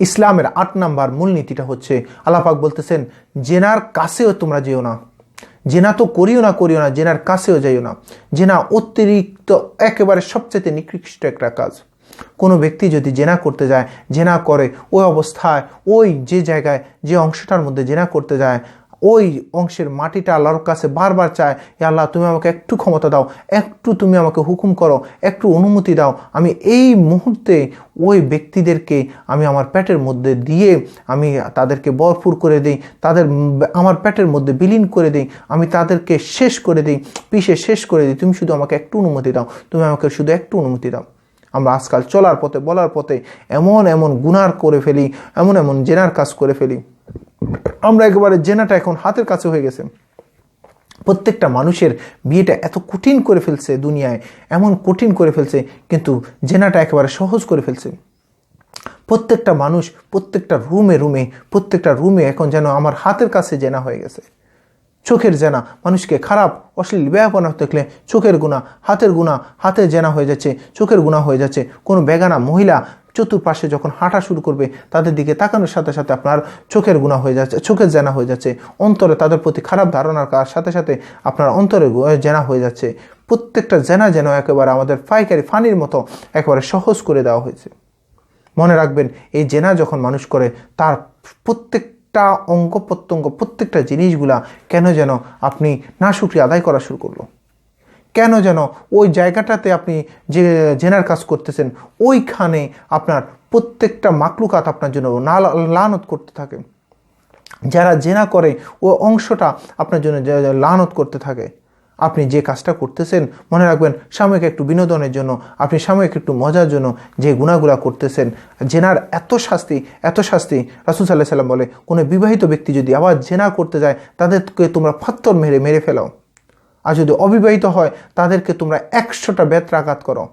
ইসলামের আট নাম্বার মূলনীতিটা হচ্ছে আল্লাপাক বলতেছেন, জেনার কাছেও তোমরা যেও না। জেনা তো করিও না করিও না, জেনার কাছেও যাইও না। জেনা অতিরিক্ত, একেবারে সবচেয়ে নিকৃষ্ট একটা কাজ। কোনো ব্যক্তি যদি জেনা করতে যায়, জেনা করে ওই অবস্থায়, ওই যে জায়গায়, যে অংশটার মধ্যে জেনা করতে যায় ওই অংশের মাটিটা আল্লাহর কাছে বারবার চায় এ আল্লাহ, তুমি আমাকে একটু ক্ষমতা দাও, একটু তুমি আমাকে হুকুম করো, একটু অনুমতি দাও। আমি এই মুহূর্তে ওই ব্যক্তিদেরকে আমি আমার পেটের মধ্যে দিয়ে, আমি তাদেরকে ভরপুর করে দিই, তাদের আমার পেটের মধ্যে বিলীন করে দিই, আমি তাদেরকে শেষ করে দিই, পিষে শেষ করে দিই। তুমি শুধু আমাকে একটু অনুমতি দাও, তুমি আমাকে শুধু একটু অনুমতি দাও। আমরা আজকাল চলার পথে, বলার পথে এমন এমন গুনার করে ফেলি, এমন এমন জেনার কাজ করে ফেলি। আমরা একেবারে জেনাটা এখন হাতের কাছে হয়ে গেছে। প্রত্যেকটা মানুষের বিয়েটা এত কঠিন করে ফেলছে দুনিয়ায়, এমন কঠিন করে ফেলছে, কিন্তু জেনাটা একেবারে সহজ করে ফেলছে। প্রত্যেকটা মানুষ, প্রত্যেকটা রুমে রুমে, প্রত্যেকটা রুমে এখন যেন আমার হাতের কাছে জেনা হয়ে গেছে। চোখের জেনা, মানুষকে খারাপ, অশ্লীল ব্যাপনা দেখলে চোখের গুণা, হাতের গুণা হাতের জেনা হয়ে যাচ্ছে, চোখের গুণা হয়ে যাচ্ছে। কোনো বেগানা মহিলা চতুর্পাশে যখন হাঁটা শুরু করবে, তাদের দিকে তাকানোর সাথে সাথে আপনার চোখের গুণা হয়ে যাচ্ছে, চোখের জেনা হয়ে যাচ্ছে। অন্তরে তাদের প্রতি খারাপ ধারণার কার সাথে সাথে আপনার অন্তরে জেনা হয়ে যাচ্ছে। প্রত্যেকটা জেনা যেন একেবারে আমাদের পাইকারি ফানির মতো একেবারে সহজ করে দেওয়া হয়েছে। মনে রাখবেন, এই জেনা যখন মানুষ করে, তার প্রত্যেকটা অঙ্গ প্রত্যঙ্গ, প্রত্যেকটা জিনিসগুলা কেন যেন আপনি না শুক্রিয়া আদায় করা শুরু করল? কেন যেন ওই জায়গাটাতে আপনি যে জেনার কাজ করতেছেন, ওইখানে আপনার প্রত্যেকটা মাকলুকাত আপনার জন্য না লানত করতে থাকে। যারা জেনা করে ও অংশটা আপনার জন্য লানত করতে থাকে। আপনি যে কাজটা করতেছেন, মনে রাখবেন সাময়িক একটু বিনোদনের জন্য, আপনি সাময়িক একটু মজার জন্য যে গুণাগুলা করতেছেন, জেনার এত শাস্তি এত শাস্তি, রাসুল সাল্লাহ সাল্লাম বলে, কোনো বিবাহিত ব্যক্তি যদি আবার জেনা করতে যায়, তাদেরকে তোমরা ফাত্তর মেরে মেরে ফেলাও। আর যদি অবিবাহিত হয়, তাদেরকে তোমরা একশোটা বেত্রাঘাত করো।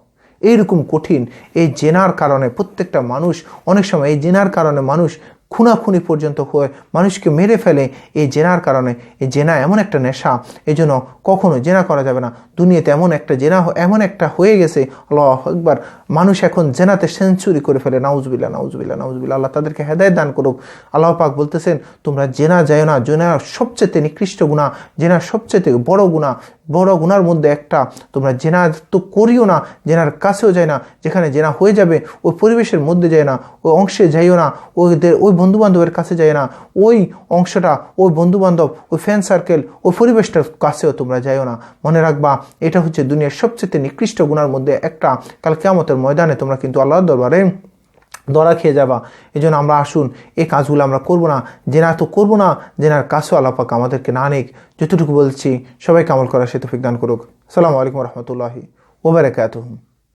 এইরকম কঠিন এই জেনার কারণে প্রত্যেকটা মানুষ, অনেক সময় এই জেনার কারণে মানুষ খুনাখুনি পর্যন্ত হয়ে মানুষকে মেরে ফেলে এই জেনার কারণে। এই জেনা এমন একটা নেশা, এই জন্য কখনো জেনা করা যাবে না। দুনিয়াতে এমন একটা জেনা, এমন একটা হয়ে গেছে, আল্লাহ একবার মানুষ এখন জেনাতে সেঞ্চুরি করে ফেলে নাউজবিল্লা নাউজবিল্লা নাউজবিল্লা আল্লাহ তাদেরকে হেদায় দান করুক। আল্লাহ পাক বলতেছেন, তোমরা জেনা যায় না জেনা সবচেয়ে নিকৃষ্ট গুণা জেনা সবচেয়ে বড় গুণা বড় গুনার মধ্যে একটা। তোমরা জেনা তো করিও না, জেনার কাছেও যায় না, যেখানে জেনা হয়ে যাবে, ওই পরিবেশের মধ্যে যায় না, ওই অংশে যাইও না, ওদের, ওই বন্ধুবান্ধবের কাছে যায় না, ওই অংশটা, ওই বন্ধুবান্ধব, ওই ফ্যান সার্কেল ওই পরিবেশটার কাছেও তোমরা যাইও না। মনে রাখবা, এটা হচ্ছে দুনিয়ার সবচেয়ে নিকৃষ্ট গুণার মধ্যে একটা। কাল কেমতের ময়দানে তোমরা কিন্তু আল্লাহর দরবারে দরা খেয়ে যাবা। এই জন্য আমরা আসুন, এই কাজগুলো আমরা করব না। জেনার তো করব না, জেনার কাছে আলাপাক আমাদেরকে না নেক যতটুকু বলছি সবাই কামল করার সে তফিক দান করুক। সালামু আলাইকুম রহমতুল্লাহি ওবরাকাতুহ